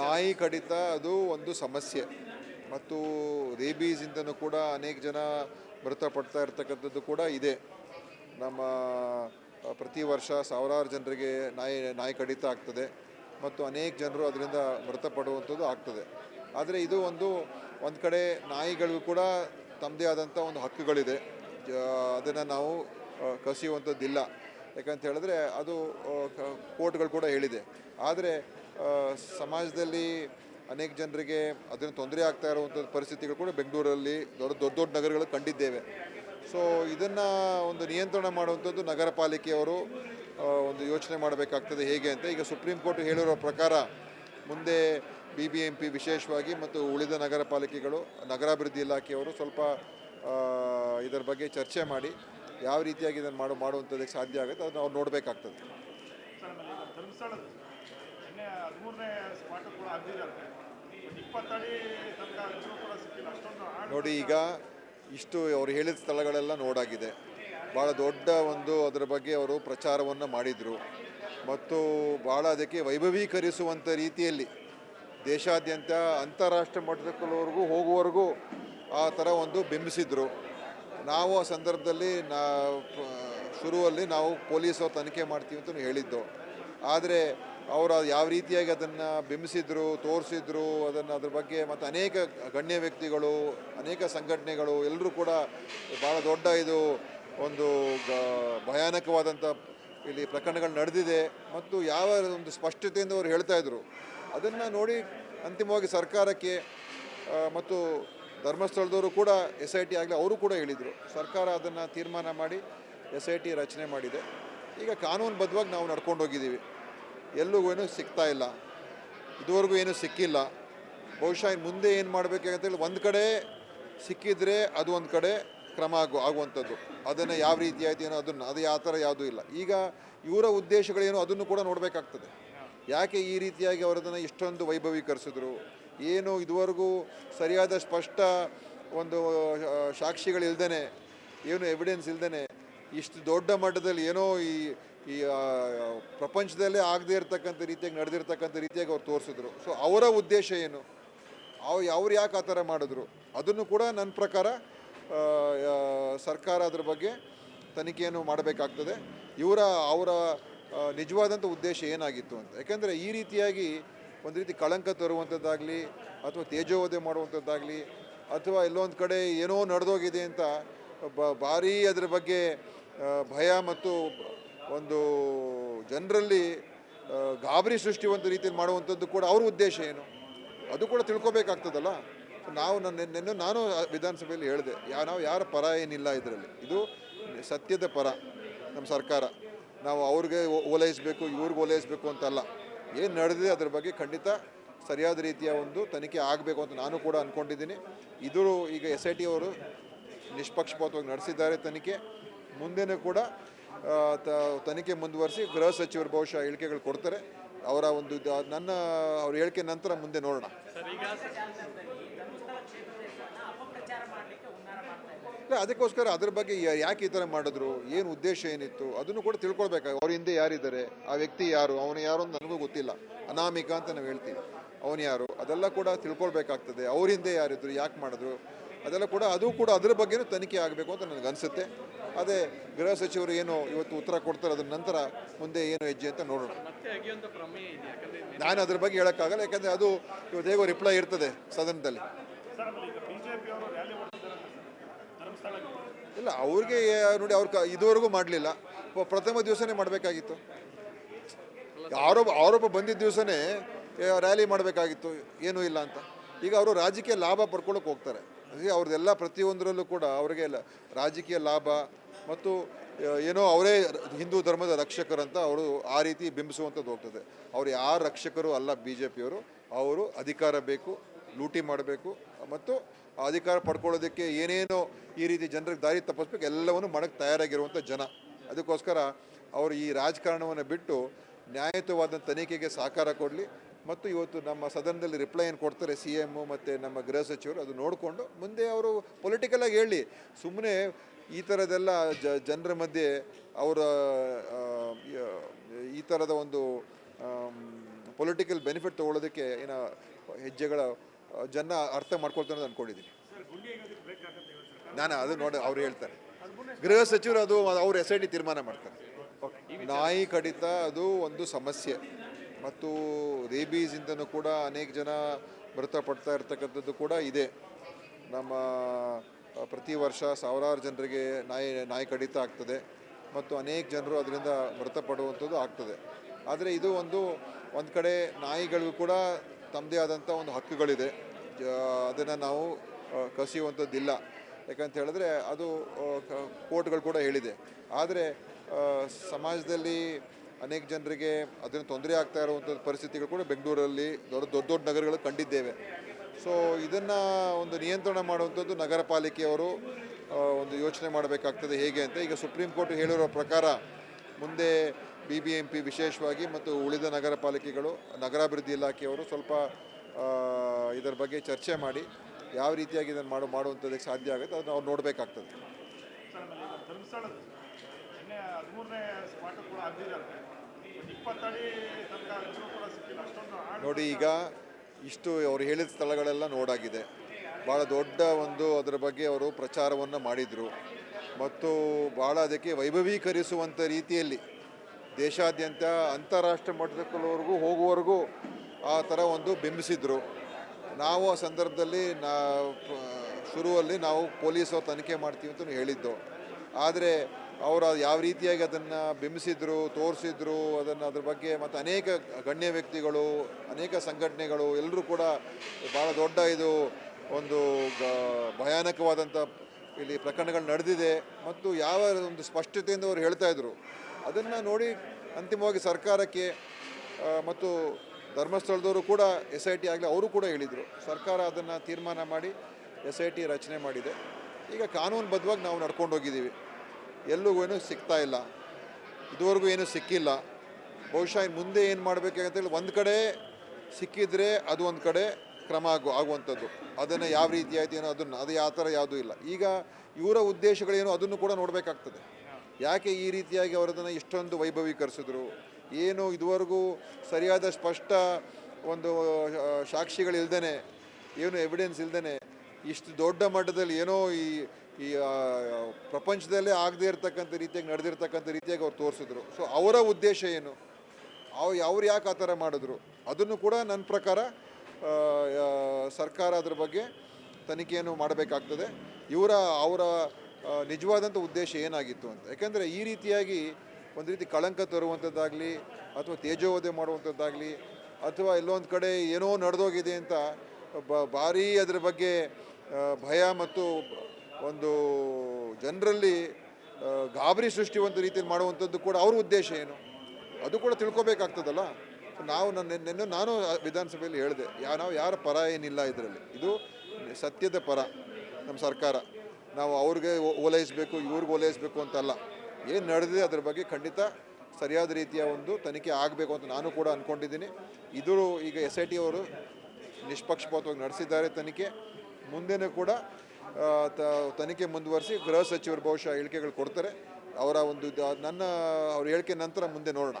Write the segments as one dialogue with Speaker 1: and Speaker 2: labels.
Speaker 1: ನಾಯಿ ಕಡಿತ ಅದು ಒಂದು ಸಮಸ್ಯೆ. ಮತ್ತು ರೇಬೀಸಿಂದನೂ ಕೂಡ ಅನೇಕ ಜನ ಮೃತಪಡ್ತಾ ಇರ್ತಕ್ಕಂಥದ್ದು ಕೂಡ ಇದೆ. ನಮ್ಮ ಪ್ರತಿ ವರ್ಷ ಸಾವಿರಾರು ಜನರಿಗೆ ನಾಯಿ ನಾಯಿ ಕಡಿತ ಆಗ್ತದೆ. ಮತ್ತು ಅನೇಕ ಜನರು ಅದರಿಂದ ಮೃತಪಡುವಂಥದ್ದು ಆಗ್ತದೆ. ಆದರೆ ಇದು ಒಂದು ಒಂದು ಕಡೆ ನಾಯಿಗಳಿಗೂ ಕೂಡ ತಮ್ಮದೇ ಆದಂಥ ಒಂದು ಹಕ್ಕುಗಳಿದೆ. ಅದನ್ನು ನಾವು ಕಸಿಯುವಂಥದ್ದಿಲ್ಲ. ಯಾಕಂತ ಹೇಳಿದ್ರೆ ಅದು ಕೋರ್ಟ್ಗಳು ಕೂಡ ಹೇಳಿದೆ. ಆದರೆ ಸಮಾಜದಲ್ಲಿ ಅನೇಕ ಜನರಿಗೆ ಅದನ್ನು ತೊಂದರೆ ಆಗ್ತಾ ಇರುವಂಥದ್ದು ಪರಿಸ್ಥಿತಿಗಳು ಕೂಡ ಬೆಂಗಳೂರಲ್ಲಿ ದೊಡ್ಡ ದೊಡ್ಡ ದೊಡ್ಡ ನಗರಗಳು ಕಂಡಿದ್ದೇವೆ. ಸೊ ಇದನ್ನು ಒಂದು ನಿಯಂತ್ರಣ ಮಾಡುವಂಥದ್ದು ನಗರ ಪಾಲಿಕೆಯವರು ಒಂದು ಯೋಚನೆ ಮಾಡಬೇಕಾಗ್ತದೆ ಹೇಗೆ ಅಂತ. ಈಗ ಸುಪ್ರೀಂ ಕೋರ್ಟ್ ಹೇಳಿರೋ ಪ್ರಕಾರ ಮುಂದೆ ಬಿ ಬಿ ಎಂ ಪಿ ವಿಶೇಷವಾಗಿ ಮತ್ತು ಉಳಿದ ನಗರ ಪಾಲಿಕೆಗಳು ನಗರಾಭಿವೃದ್ಧಿ ಇಲಾಖೆಯವರು ಸ್ವಲ್ಪ ಇದರ ಬಗ್ಗೆ ಚರ್ಚೆ ಮಾಡಿ ಯಾವ ರೀತಿಯಾಗಿ ಇದನ್ನು ಮಾಡು, ಮಾಡುವಂಥದ್ದಕ್ಕೆ ಸಾಧ್ಯ ಆಗುತ್ತೆ ಅದನ್ನು ಅವ್ರು ನೋಡಬೇಕಾಗ್ತದೆ
Speaker 2: ಸರ್ ಆಮೇಲೆ ಈಗ ಧರ್ಮಸ್ಥಳದ ನಿನ್ನೆ
Speaker 1: ನೋಡಿ, ಈಗ ಇಷ್ಟು ಅವ್ರು ಹೇಳಿದ ಸ್ಥಳಗಳೆಲ್ಲ ನೋಡಾಗಿದೆ. ಭಾಳ ದೊಡ್ಡ ಒಂದು ಅದರ ಬಗ್ಗೆ ಅವರು ಪ್ರಚಾರವನ್ನು ಮಾಡಿದರು. ಮತ್ತು ಭಾಳ ಅದಕ್ಕೆ ವೈಭವೀಕರಿಸುವಂಥ ರೀತಿಯಲ್ಲಿ ದೇಶಾದ್ಯಂತ ಅಂತಾರಾಷ್ಟ್ರೀಯ ಮಟ್ಟದಲ್ಲಿವರೆಗೂ ಹೋಗುವವರೆಗೂ ಆ ಥರ ಒಂದು ಬಿಂಬಿಸಿದರು. ನಾವು ಆ ಸಂದರ್ಭದಲ್ಲಿ ನಾ ಶುರುವಲ್ಲಿ ನಾವು ಪೊಲೀಸರು ತನಿಖೆ ಮಾಡ್ತೀವಿ ಅಂತ ಹೇಳಿದ್ದು. ಆದರೆ ಅವರು ಯಾವ ರೀತಿಯಾಗಿ ಅದನ್ನು ಬಿಂಬಿಸಿದ್ರು, ತೋರಿಸಿದ್ರು, ಅದನ್ನು ಅದ್ರ ಬಗ್ಗೆ ಮತ್ತು ಅನೇಕ ಗಣ್ಯ ವ್ಯಕ್ತಿಗಳು, ಅನೇಕ ಸಂಘಟನೆಗಳು ಎಲ್ಲರೂ ಕೂಡ ಭಾಳ ದೊಡ್ಡ ಇದು ಒಂದು ಭಯಾನಕವಾದಂಥ ಇಲ್ಲಿ ಪ್ರಕರಣಗಳು ನಡೆದಿದೆ. ಮತ್ತು ಯಾವ ಒಂದು ಸ್ಪಷ್ಟತೆಯಿಂದ ಅವರು ಹೇಳ್ತಾ ಇದ್ರು, ಅದನ್ನು ನೋಡಿ ಅಂತಿಮವಾಗಿ ಸರ್ಕಾರಕ್ಕೆ ಮತ್ತು ಧರ್ಮಸ್ಥಳದವರು ಕೂಡ ಎಸ್ ಐ ಟಿ ಆಗಲಿ ಅವರು ಕೂಡ ಹೇಳಿದರು. ಸರ್ಕಾರ ಅದನ್ನು ತೀರ್ಮಾನ ಮಾಡಿ ಎಸ್ ಐ ಟಿ ರಚನೆ ಮಾಡಿದೆ. ಈಗ ಕಾನೂನುಬದ್ಧವಾಗಿ ನಾವು ನಡ್ಕೊಂಡು ಹೋಗಿದ್ದೀವಿ. ಎಲ್ಲಿಗೂ ಏನೂ ಸಿಗ್ತಾ ಇಲ್ಲ. ಇದುವರೆಗೂ ಏನೂ ಸಿಕ್ಕಿಲ್ಲ. ಬಹುಶಃ ಮುಂದೆ ಏನು ಮಾಡಬೇಕಂತೇಳಿ ಒಂದು ಕಡೆ ಸಿಕ್ಕಿದರೆ ಅದು ಒಂದು ಕಡೆ ಕ್ರಮ ಆಗು ಆಗುವಂಥದ್ದು. ಅದನ್ನು ಯಾವ ರೀತಿ ಆಯಿತು ಏನೋ ಅದನ್ನು ಅದು ಯಾವ ಥರ ಯಾವುದೂ ಇಲ್ಲ. ಈಗ ಇವರ ಉದ್ದೇಶಗಳೇನು ಅದನ್ನು ಕೂಡ ನೋಡಬೇಕಾಗ್ತದೆ. ಯಾಕೆ ಈ ರೀತಿಯಾಗಿ ಅವರದನ್ನು ಇಷ್ಟೊಂದು ವೈಭವೀಕರಿಸಿದ್ರು? ಏನು ಇದುವರೆಗೂ ಸರಿಯಾದ ಸ್ಪಷ್ಟ ಒಂದು ಸಾಕ್ಷಿಗಳಿಲ್ದೇ ಏನು ಎವಿಡೆನ್ಸ್ ಇಲ್ದೇ ಇಷ್ಟು ದೊಡ್ಡ ಮಟ್ಟದಲ್ಲಿ ಏನೋ ಈ ಈ ಪ್ರಪಂಚದಲ್ಲೇ ಆಗದೇ ಇರತಕ್ಕಂಥ ರೀತಿಯಾಗಿ, ನಡೆದಿರ್ತಕ್ಕಂಥ ರೀತಿಯಾಗಿ ಅವ್ರು ತೋರಿಸಿದ್ರು. ಸೊ ಅವರ ಉದ್ದೇಶ ಏನು? ಅವ್, ಅವ್ರು ಯಾಕೆ ಆ ಥರ ಮಾಡಿದ್ರು? ಅದನ್ನು ಕೂಡ ನನ್ನ ಪ್ರಕಾರ ಸರ್ಕಾರ ಅದ್ರ ಬಗ್ಗೆ ತನಿಖೆಯನ್ನು ಮಾಡಬೇಕಾಗ್ತದೆ. ಇವರ, ಅವರ ನಿಜವಾದಂಥ ಉದ್ದೇಶ ಏನಾಗಿತ್ತು ಅಂತ. ಯಾಕೆಂದರೆ ಈ ರೀತಿಯಾಗಿ ಒಂದು ರೀತಿ ಕಳಂಕ ತರುವಂಥದ್ದಾಗಲಿ, ಅಥವಾ ತೇಜೋವಧೆ ಮಾಡುವಂಥದ್ದಾಗಲಿ, ಅಥವಾ ಎಲ್ಲೊಂದು ಕಡೆ ಏನೋ ನಡೆದೋಗಿದೆ ಅಂತ ಬ, ಭಾರೀ ಅದ್ರ ಬಗ್ಗೆ ಭಯ ಮತ್ತು ಒಂದು ಜನರಲ್ಲಿ ಗಾಬರಿ ಗಾಬರಿ ಒಂದು ರೀತಿಯಲ್ಲಿ ಮಾಡುವಂಥದ್ದು ಕೂಡ ಅವ್ರ ಉದ್ದೇಶ ಏನು? ಅದು ಕೂಡ ತಿಳ್ಕೊಬೇಕಾಗ್ತದಲ್ಲ? ನಾವು ನನ್ನ, ನಿನ್ನೆ, ನಾನು ವಿಧಾನಸಭೆಯಲ್ಲಿ ಹೇಳಿದೆ, ಯಾ, ನಾವು ಯಾರ ಪರ ಏನಿಲ್ಲ ಇದರಲ್ಲಿ. ಇದು ಸತ್ಯದ ಪರ, ನಮ್ಮ ಸರ್ಕಾರ. ನಾವು ಅವ್ರಿಗೆ ಓಲೈಸಬೇಕು ಇವ್ರಿಗೆ ಓಲೈಸಬೇಕು ಅಂತಲ್ಲ. ಏನು ನಡೆದಿದೆ ಅದ್ರ ಬಗ್ಗೆ ಖಂಡಿತ ಸರಿಯಾದ ರೀತಿಯ ಒಂದು ತನಿಖೆ ಆಗಬೇಕು ಅಂತ ನಾನು ಕೂಡ ಅಂದ್ಕೊಂಡಿದ್ದೀನಿ ಇದು ಈಗ ಎಸ್ ಐ ಟಿ ಅವರು ನಿಷ್ಪಕ್ಷಪಾತವಾಗಿ ನಡೆಸಿದ್ದಾರೆ ತನಿಖೆ. ಮುಂದೆನೂ ಕೂಡ ತನಿಖೆ ಮುಂದುವರಿಸಿ ಗೃಹ ಸಚಿವರು ಬಹುಶಃ ಹೇಳಿಕೆಗಳು ಕೊಡ್ತಾರೆ. ಅವರ ಒಂದು ನನ್ನ, ಅವ್ರ ಹೇಳಿಕೆ ನಂತರ ಮುಂದೆ ನೋಡೋಣ. ಅದಕ್ಕೋಸ್ಕರ ಅದ್ರ ಬಗ್ಗೆ ಯಾಕೆ ಈ ಥರ ಮಾಡಿದ್ರು, ಏನು ಉದ್ದೇಶ ಏನಿತ್ತು, ಅದನ್ನು ಕೂಡ ತಿಳ್ಕೊಳ್ಬೇಕು. ಅವ್ರ ಹಿಂದೆ ಯಾರಿದ್ದಾರೆ, ಆ ವ್ಯಕ್ತಿ ಯಾರು, ಅವನು ಯಾರು ಅಂತ ನನಗೂ ಗೊತ್ತಿಲ್ಲ. ಅನಾಮಿಕ ಅಂತ ನಾವು ಹೇಳ್ತೀವಿ. ಅವನು ಯಾರು, ಅದೆಲ್ಲ ಕೂಡ ತಿಳ್ಕೊಳ್ಬೇಕಾಗ್ತದೆ. ಅವ್ರ ಹಿಂದೆ ಯಾರಿದ್ರು, ಯಾಕೆ ಮಾಡಿದ್ರು ಅದೆಲ್ಲ ಕೂಡ ಅದು ಕೂಡ ಅದರ ಬಗ್ಗೆನೂ ತನಿಖೆ ಆಗಬೇಕು ಅಂತ ನನಗೆ ಅನಿಸುತ್ತೆ. ಅದೇ ಗೃಹ ಸಚಿವರು ಏನು ಇವತ್ತು ಉತ್ತರ ಕೊಡ್ತಾರೆ ಅದರ ನಂತರ ಮುಂದೆ ಏನು ಹೆಜ್ಜೆ ಅಂತ ನೋಡೋಣ.
Speaker 3: ಮತ್ತೆ ಅಗಿಯುವಂತ ಪ್ರಮೇಯ ಇದೆ ಯಾಕಂದ್ರೆ
Speaker 1: ನಾನು ಅದ್ರ ಬಗ್ಗೆ ಹೇಳೋಕ್ಕಾಗಲ್ಲ ಯಾಕಂದರೆ ಅದು ಇವತ್ತು ಹೇಗೋ ರಿಪ್ಲೈ ಇರ್ತದೆ ಸದನದಲ್ಲಿ.
Speaker 2: ಸರ್ ಬಿಜೆಪಿ ಅವರು ರ್ಯಾಲಿ ಹೊರಟಿದ್ದಾರೆ ಧರ್ಮಸ್ಥಳಕ್ಕೆ.
Speaker 1: ಇಲ್ಲ ಅವ್ರಿಗೆ ನೋಡಿ ಅವ್ರ ಕ ಇದುವರೆಗೂ ಮಾಡಲಿಲ್ಲ. ಪ್ರಥಮ ದಿವಸನೇ ಮಾಡಬೇಕಾಗಿತ್ತು. ಆರೋಪ ಆರೋಪ ಬಂದಿದ್ದ ದಿವಸನೇ ರ್ಯಾಲಿ ಮಾಡಬೇಕಾಗಿತ್ತು ಏನೂ ಇಲ್ಲ ಅಂತ. ಈಗ ಅವರು ರಾಜಕೀಯ ಲಾಭ ಪಡ್ಕೊಳ್ಳೋಕೆ ಹೋಗ್ತಾರೆ. ಅದೇ ಅವ್ರದ್ದೆಲ್ಲ ಪ್ರತಿಯೊಂದರಲ್ಲೂ ಕೂಡ ಅವರಿಗೆ ರಾಜಕೀಯ ಲಾಭ ಮತ್ತು ಏನೋ ಅವರೇ ಹಿಂದೂ ಧರ್ಮದ ರಕ್ಷಕರಂತ ಅವರು ಆ ರೀತಿ ಬಿಂಬಿಸುವಂಥದ್ದು ಹೋಗ್ತದೆ. ಅವ್ರು ಯಾರು ರಕ್ಷಕರು ಅಲ್ಲ ಬಿ ಜೆ ಪಿಯವರು ಅವರು ಅಧಿಕಾರ ಬೇಕು, ಲೂಟಿ ಮಾಡಬೇಕು ಮತ್ತು ಅಧಿಕಾರ ಪಡ್ಕೊಳ್ಳೋದಕ್ಕೆ ಏನೇನೋ ಈ ರೀತಿ ಜನರಿಗೆ ದಾರಿ ತಪ್ಪಿಸ್ಬೇಕು, ಎಲ್ಲವನ್ನು ಮಾಡೋಕ್ಕೆ ತಯಾರಾಗಿರುವಂಥ ಜನ. ಅದಕ್ಕೋಸ್ಕರ ಅವರು ಈ ರಾಜಕಾರಣವನ್ನು ಬಿಟ್ಟು ನ್ಯಾಯಯುತವಾದ ತನಿಖೆಗೆ ಸಹಕಾರ ಕೊಡಲಿ. ಮತ್ತು ಇವತ್ತು ನಮ್ಮ ಸದನದಲ್ಲಿ ರಿಪ್ಲೈ ಏನು ಕೊಡ್ತಾರೆ ಸಿ ಎಮ್ಮು ಮತ್ತು ನಮ್ಮ ಗೃಹ ಸಚಿವರು ಅದು ನೋಡಿಕೊಂಡು ಮುಂದೆ ಅವರು ಪೊಲಿಟಿಕಲಾಗಿ ಹೇಳಿ. ಸುಮ್ಮನೆ ಈ ಥರದೆಲ್ಲ ಜ, ಜನರ ಮಧ್ಯೆ ಅವರ ಈ ಥರದ ಒಂದು ಪೊಲಿಟಿಕಲ್ ಬೆನಿಫಿಟ್ ತೊಗೊಳ್ಳೋದಕ್ಕೆ ಏನೋ ಹೆಜ್ಜೆಗಳ, ಜನ ಅರ್ಥ ಮಾಡ್ಕೊಳ್ತಾರೆ ಅಂತ ಅಂದ್ಕೊಂಡಿದ್ದೀನಿ ನಾನು, ಅದು ನೋಡಿ ಅವ್ರು ಹೇಳ್ತಾರೆ. ಗೃಹ ಸಚಿವರು ಅದು ಅವ್ರ ಎಸ್ ಐ ಟಿ ತೀರ್ಮಾನ ಮಾಡ್ತಾರೆ. ನಾಯಿ ಕಡಿತ ಅದು ಒಂದು ಸಮಸ್ಯೆ. ಮತ್ತು ರೇಬೀಸಿಂದನೂ ಕೂಡ ಅನೇಕ ಜನ ಮೃತಪಡ್ತಾ ಇರ್ತಕ್ಕಂಥದ್ದು ಕೂಡ ಇದೆ. ನಮ್ಮ ಪ್ರತಿ ವರ್ಷ ಸಾವಿರಾರು ಜನರಿಗೆ ನಾಯಿ ನಾಯಿ ಕಡಿತ ಆಗ್ತದೆ ಮತ್ತು ಅನೇಕ ಜನರು ಅದರಿಂದ ಮೃತಪಡುವಂಥದ್ದು ಆಗ್ತದೆ. ಆದರೆ ಇದು ಒಂದು ಒಂದು ಕಡೆ ನಾಯಿಗಳಿಗೂ ಕೂಡ ತಮ್ಮದೇ ಆದಂಥ ಒಂದು ಹಕ್ಕುಗಳಿದೆ. ಅದನ್ನು ನಾವು ಕಸಿಯುವಂಥದ್ದಿಲ್ಲ. ಯಾಕಂತ ಹೇಳಿದ್ರೆ ಅದು ಕೋರ್ಟ್ಗಳು ಕೂಡ ಹೇಳಿದೆ. ಆದರೆ ಸಮಾಜದಲ್ಲಿ ಅನೇಕ ಜನರಿಗೆ ಅದನ್ನು ತೊಂದರೆ ಆಗ್ತಾ ಇರುವಂಥ ಪರಿಸ್ಥಿತಿಗಳು ಕೂಡ ಬೆಂಗಳೂರಲ್ಲಿ ದೊಡ್ಡ ದೊಡ್ಡ ದೊಡ್ಡ ನಗರಗಳು ಕಂಡಿದ್ದೇವೆ. ಸೊ ಇದನ್ನು ಒಂದು ನಿಯಂತ್ರಣ ಮಾಡುವಂಥದ್ದು ನಗರ ಪಾಲಿಕೆಯವರು ಒಂದು ಯೋಚನೆ ಮಾಡಬೇಕಾಗ್ತದೆ ಹೇಗೆ ಅಂತ. ಈಗ ಸುಪ್ರೀಂ ಕೋರ್ಟ್ ಹೇಳಿರೋ ಪ್ರಕಾರ ಮುಂದೆ ಬಿ ಬಿ ಎಂ ಪಿ ವಿಶೇಷವಾಗಿ ಮತ್ತು ಉಳಿದ ನಗರ ಪಾಲಿಕೆಗಳು ನಗರಾಭಿವೃದ್ಧಿ ಇಲಾಖೆಯವರು ಸ್ವಲ್ಪ ಇದರ ಬಗ್ಗೆ ಚರ್ಚೆ ಮಾಡಿ ಯಾವ ರೀತಿಯಾಗಿ ಇದನ್ನು ಮಾಡು ಮಾಡುವಂಥದ್ದಕ್ಕೆ ಸಾಧ್ಯ ಆಗುತ್ತೆ ಅದನ್ನು ಅವ್ರು ನೋಡಬೇಕಾಗ್ತದೆ.
Speaker 2: ನಿನ್ನೆ ಹದಿಮೂರನೇ ಸ್ಪಾಟ್ ಕೂಡ ಆಗಿದ್ದಾರೆ ಇಪ್ಪತ್ತಡಿ ತನಕ ಕೂಡ ಸಿಕ್ಕಿಲ್ಲ. ಅಷ್ಟೊಂದು
Speaker 1: ನೋಡಿ, ಈಗ ಇಷ್ಟು ಅವ್ರು ಹೇಳಿದ ಸ್ಥಳಗಳೆಲ್ಲ ನೋಡಾಗಿದೆ. ಭಾಳ ದೊಡ್ಡ ಒಂದು ಅದರ ಬಗ್ಗೆ ಅವರು ಪ್ರಚಾರವನ್ನು ಮಾಡಿದರು. ಮತ್ತು ಭಾಳ ಅದಕ್ಕೆ ವೈಭವೀಕರಿಸುವಂಥ ರೀತಿಯಲ್ಲಿ ದೇಶಾದ್ಯಂತ ಅಂತಾರಾಷ್ಟ್ರ ಮಟ್ಟದಲ್ಲಿವರೆಗೂ ಹೋಗುವವರೆಗೂ ಆ ಥರ ಒಂದು ಬಿಂಬಿಸಿದರು. ನಾವು ಆ ಸಂದರ್ಭದಲ್ಲಿ ನಾ ಶುರುವಲ್ಲಿ ನಾವು ಪೊಲೀಸರು ತನಿಖೆ ಮಾಡ್ತೀವಿ ಅಂತ ಹೇಳಿದ್ದು. ಆದರೆ ಅವರು ಯಾವ ರೀತಿಯಾಗಿ ಅದನ್ನು ಬಿಂಬಿಸಿದ್ರು, ತೋರಿಸಿದ್ರು, ಅದನ್ನು ಅದ್ರ ಬಗ್ಗೆ ಮತ್ತು ಅನೇಕ ಗಣ್ಯ ವ್ಯಕ್ತಿಗಳು, ಅನೇಕ ಸಂಘಟನೆಗಳು, ಎಲ್ಲರೂ ಕೂಡ ಭಾಳ ದೊಡ್ಡ ಇದು ಒಂದು ಭಯಾನಕವಾದಂಥ ಇಲ್ಲಿ ಪ್ರಕರಣಗಳು ನಡೆದಿದೆ. ಮತ್ತು ಯಾವ ಒಂದು ಸ್ಪಷ್ಟತೆಯಿಂದ ಅವರು ಹೇಳ್ತಾ ಇದ್ರು, ಅದನ್ನು ನೋಡಿ ಅಂತಿಮವಾಗಿ ಸರ್ಕಾರಕ್ಕೆ ಮತ್ತು ಧರ್ಮಸ್ಥಳದವರು ಕೂಡ ಎಸ್ ಐ ಟಿ ಆಗಲಿ ಅವರು ಕೂಡ ಹೇಳಿದರು. ಸರ್ಕಾರ ಅದನ್ನು ತೀರ್ಮಾನ ಮಾಡಿ ಎಸ್ ಐ ಟಿ ರಚನೆ ಮಾಡಿದೆ. ಈಗ ಕಾನೂನುಬದ್ಧವಾಗಿ ನಾವು ನಡ್ಕೊಂಡು ಹೋಗಿದ್ದೀವಿ. ಎಲ್ಲೂ ಏನೂ ಸಿಗ್ತಾ ಇಲ್ಲ. ಇದುವರೆಗೂ ಏನೂ ಸಿಕ್ಕಿಲ್ಲ. ಬಹುಶಃ ಮುಂದೆ ಏನು ಮಾಡಬೇಕಂತೇಳಿ ಒಂದು ಕಡೆ ಸಿಕ್ಕಿದರೆ ಅದು ಒಂದು ಕಡೆ ಕ್ರಮ ಆಗು, ಆಗುವಂಥದ್ದು. ಅದನ್ನು ಯಾವ ರೀತಿ ಆಯಿತು ಏನೋ ಅದನ್ನು, ಅದು ಯಾವ ಥರ ಯಾವುದೂ ಇಲ್ಲ. ಈಗ ಇವರ ಉದ್ದೇಶಗಳೇನು ಅದನ್ನು ಕೂಡ ನೋಡಬೇಕಾಗ್ತದೆ. ಯಾಕೆ ಈ ರೀತಿಯಾಗಿ ಅವರದನ್ನು ಇಷ್ಟೊಂದು ವೈಭವೀಕರಿಸಿದ್ರು? ಏನು ಇದುವರೆಗೂ ಸರಿಯಾದ ಸ್ಪಷ್ಟ ಒಂದು ಸಾಕ್ಷಿಗಳಿಲ್ದೇ ಏನು ಎವಿಡೆನ್ಸ್ ಇಲ್ದೇ ಇಷ್ಟು ದೊಡ್ಡ ಮಟ್ಟದಲ್ಲಿ ಏನೋ ಈ ಈ ಪ್ರಪಂಚದಲ್ಲೇ ಆಗದೇ ಇರತಕ್ಕಂಥ ರೀತಿಯಾಗಿ ನಡೆದಿರ್ತಕ್ಕಂಥ ರೀತಿಯಾಗಿ ಅವ್ರು ತೋರಿಸಿದ್ರು. ಸೊ ಅವರ ಉದ್ದೇಶ ಏನು? ಅವ್, ಅವ್ರು ಯಾಕೆ ಆ ಥರ ಮಾಡಿದ್ರು? ಅದನ್ನು ಕೂಡ ನನ್ನ ಪ್ರಕಾರ ಸರ್ಕಾರ ಅದ್ರ ಬಗ್ಗೆ ತನಿಖೆಯನ್ನು ಮಾಡಬೇಕಾಗ್ತದೆ. ಇವರ, ಅವರ ನಿಜವಾದಂಥ ಉದ್ದೇಶ ಏನಾಗಿತ್ತು ಅಂತ. ಯಾಕೆಂದರೆ ಈ ರೀತಿಯಾಗಿ ಒಂದು ರೀತಿ ಕಳಂಕ ತರುವಂಥದ್ದಾಗಲಿ, ಅಥವಾ ತೇಜೋವಧೆ ಮಾಡುವಂಥದ್ದಾಗಲಿ, ಅಥವಾ ಎಲ್ಲೊಂದು ಕಡೆ ಏನೋ ನಡೆದೋಗಿದೆ ಅಂತ ಬ, ಭಾರೀ ಅದ್ರ ಬಗ್ಗೆ ಭಯ ಮತ್ತು ಒಂದು ಜನರಲ್ಲಿ ಗಾಬರಿ ಗಾಬರಿ ಒಂದು ರೀತಿಯಲ್ಲಿ ಮಾಡುವಂಥದ್ದು ಕೂಡ ಅವ್ರ ಉದ್ದೇಶ ಏನು? ಅದು ಕೂಡ ತಿಳ್ಕೊಬೇಕಾಗ್ತದಲ್ಲ? ನಾವು ನನ್ನ, ನಿನ್ನೆ ನಾನು ವಿಧಾನಸಭೆಯಲ್ಲಿ ಹೇಳಿದೆ, ಯಾ, ನಾವು ಯಾರ ಪರ ಏನಿಲ್ಲ ಇದರಲ್ಲಿ. ಇದು ಸತ್ಯದ ಪರ, ನಮ್ಮ ಸರ್ಕಾರ. ನಾವು ಅವ್ರಿಗೆ ಓಲೈಸಬೇಕು ಇವ್ರಿಗೆ ಓಲೈಸಬೇಕು ಅಂತಲ್ಲ. ಏನು ನಡೆದಿದೆ ಅದ್ರ ಬಗ್ಗೆ ಖಂಡಿತ ಸರಿಯಾದ ರೀತಿಯ ಒಂದು ತನಿಖೆ ಆಗಬೇಕು ಅಂತ ನಾನು ಕೂಡ ಅಂದ್ಕೊಂಡಿದ್ದೀನಿ ಇದು ಈಗ ಎಸ್ ಐ ಟಿ ಅವರು ನಿಷ್ಪಕ್ಷಪಾತವಾಗಿ ನಡೆಸಿದ್ದಾರೆ ತನಿಖೆ. ಮುಂದೆನೂ ಕೂಡ ತನಿಖೆ ಮುಂದುವರಿಸಿ ಗೃಹ ಸಚಿವರು ಬಹುಶಃ ಹೇಳಿಕೆಗಳು ಕೊಡ್ತಾರೆ. ಅವರ ಒಂದು ನನ್ನ, ಅವ್ರ ಹೇಳಿಕೆ ನಂತರ ಮುಂದೆ ನೋಡೋಣ.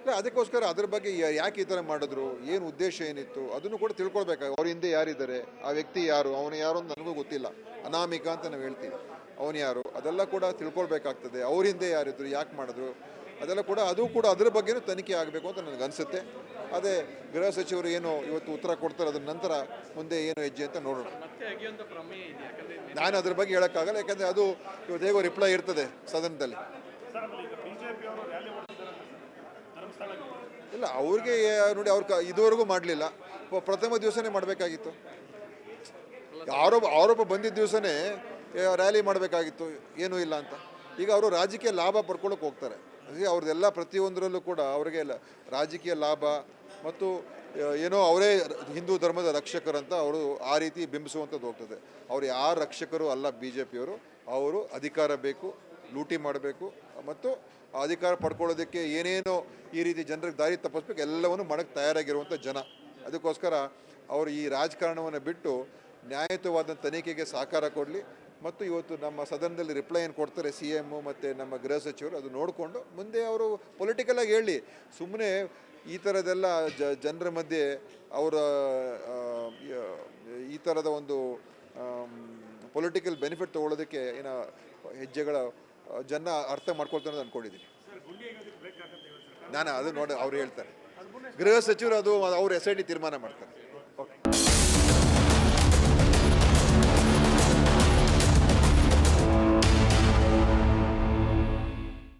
Speaker 1: ಇಲ್ಲ, ಅದಕ್ಕೋಸ್ಕರ ಅದ್ರ ಬಗ್ಗೆ ಯಾಕೆ ಈ ಥರ ಮಾಡಿದ್ರು, ಏನು ಉದ್ದೇಶ ಏನಿತ್ತು, ಅದನ್ನು ಕೂಡ ತಿಳ್ಕೊಳ್ಬೇಕು ಅವ್ರ ಹಿಂದೆ ಯಾರಿದ್ದಾರೆ, ಆ ವ್ಯಕ್ತಿ ಯಾರು, ಅವನು ಯಾರು ಅಂತ ನನಗೂ ಗೊತ್ತಿಲ್ಲ. ಅನಾಮಿಕ ಅಂತ ನಾವು ಹೇಳ್ತೀವಿ. ಅವನು ಯಾರು, ಅದೆಲ್ಲ ಕೂಡ ತಿಳ್ಕೊಳ್ಬೇಕಾಗ್ತದೆ. ಅವ್ರ ಹಿಂದೆ ಯಾರಿದ್ರು, ಯಾಕೆ ಮಾಡಿದ್ರು ಅದೆಲ್ಲ ಕೂಡ ಅದು ಕೂಡ ಅದ್ರ ಬಗ್ಗೆನೂ ತನಿಖೆ ಆಗಬೇಕು ಅಂತ ನನಗೆ ಅನಿಸುತ್ತೆ. ಅದೇ ಗೃಹ ಸಚಿವರು ಏನು ಇವತ್ತು ಉತ್ತರ ಕೊಡ್ತಾರೆ ಅದರ ನಂತರ ಮುಂದೆ ಏನು ಹೆಜ್ಜೆ ಅಂತ ನೋಡೋಣ. ನಾನು ಅದ್ರ ಬಗ್ಗೆ ಹೇಳೋಕ್ಕಾಗಲ್ಲ ಯಾಕಂದರೆ ಅದು ಇವತ್ತು ಹೇಗೋ ರಿಪ್ಲೈ ಇರ್ತದೆ ಸದನದಲ್ಲಿ. ಇಲ್ಲ ಅವ್ರಿಗೆ ನೋಡಿ ಅವ್ರ ಕ- ಇದುವರೆಗೂ ಮಾಡಲಿಲ್ಲ. ಪ್ರಥಮ ದಿವಸನೇ ಮಾಡಬೇಕಾಗಿತ್ತು. ಆರೋಪ ಆರೋಪ ಬಂದಿದ್ದ ದಿವಸನೇ ರ್ಯಾಲಿ ಮಾಡಬೇಕಾಗಿತ್ತು ಏನೂ ಇಲ್ಲ ಅಂತ. ಈಗ ಅವರು ರಾಜಕೀಯ ಲಾಭ ಪಡ್ಕೊಳ್ಳೋಕೆ ಹೋಗ್ತಾರೆ. ಅದೇ ಅವ್ರದ್ದೆಲ್ಲ ಪ್ರತಿಯೊಂದರಲ್ಲೂ ಕೂಡ ಅವರಿಗೆ ರಾಜಕೀಯ ಲಾಭ ಮತ್ತು ಏನೋ ಅವರೇ ಹಿಂದೂ ಧರ್ಮದ ರಕ್ಷಕರಂತ ಅವರು ಆ ರೀತಿ ಬಿಂಬಿಸುವಂಥದ್ದು ಹೋಗ್ತದೆ. ಅವ್ರು ಯಾರು ರಕ್ಷಕರು ಅಲ್ಲ ಬಿ ಜೆ ಪಿಯವರು ಅವರು ಅಧಿಕಾರ ಬೇಕು, ಲೂಟಿ ಮಾಡಬೇಕು ಮತ್ತು ಅಧಿಕಾರ ಪಡ್ಕೊಳ್ಳೋದಕ್ಕೆ ಏನೇನೋ ಈ ರೀತಿ ಜನರಿಗೆ ದಾರಿ ತಪ್ಪಿಸ್ಬೇಕು, ಎಲ್ಲವನ್ನು ಮಾಡಕ್ಕೆ ತಯಾರಾಗಿರುವಂಥ ಜನ. ಅದಕ್ಕೋಸ್ಕರ ಅವರು ಈ ರಾಜಕಾರಣವನ್ನು ಬಿಟ್ಟು ನ್ಯಾಯಯುತವಾದ ತನಿಖೆಗೆ ಸಹಕಾರ ಕೊಡಲಿ ಮತ್ತು ಇವತ್ತು ನಮ್ಮ ಸದನದಲ್ಲಿ ರಿಪ್ಲೈ ಏನು ಕೊಡ್ತಾರೆ ಸಿ ಎಮ್ಮು ಮತ್ತು ನಮ್ಮ ಗೃಹ ಸಚಿವರು ಅದು ನೋಡಿಕೊಂಡು ಮುಂದೆ ಅವರು ಪೊಲಿಟಿಕಲಾಗಿ ಹೇಳಿ. ಸುಮ್ಮನೆ ಈ ಥರದೆಲ್ಲ ಜನರ ಮಧ್ಯೆ ಅವರ ಈ ಥರದ ಒಂದು ಪೊಲಿಟಿಕಲ್ ಬೆನಿಫಿಟ್ ತೊಗೊಳೋದಕ್ಕೆ ಏನೋ ಹೆಜ್ಜೆಗಳ, ಜನ ಅರ್ಥ ಮಾಡ್ಕೊಳ್ತಾರೆ ಅಂತ ಅಂದ್ಕೊಂಡಿದ್ದೀನಿ ನಾನು, ಅದು ನೋಡಿ, ಅವ್ರು ಹೇಳ್ತಾರೆ. ಗೃಹ ಸಚಿವರು ಅದು ಅವ್ರ ಎಸ್ ಐ ಟಿ ತೀರ್ಮಾನ ಮಾಡ್ತಾರೆ.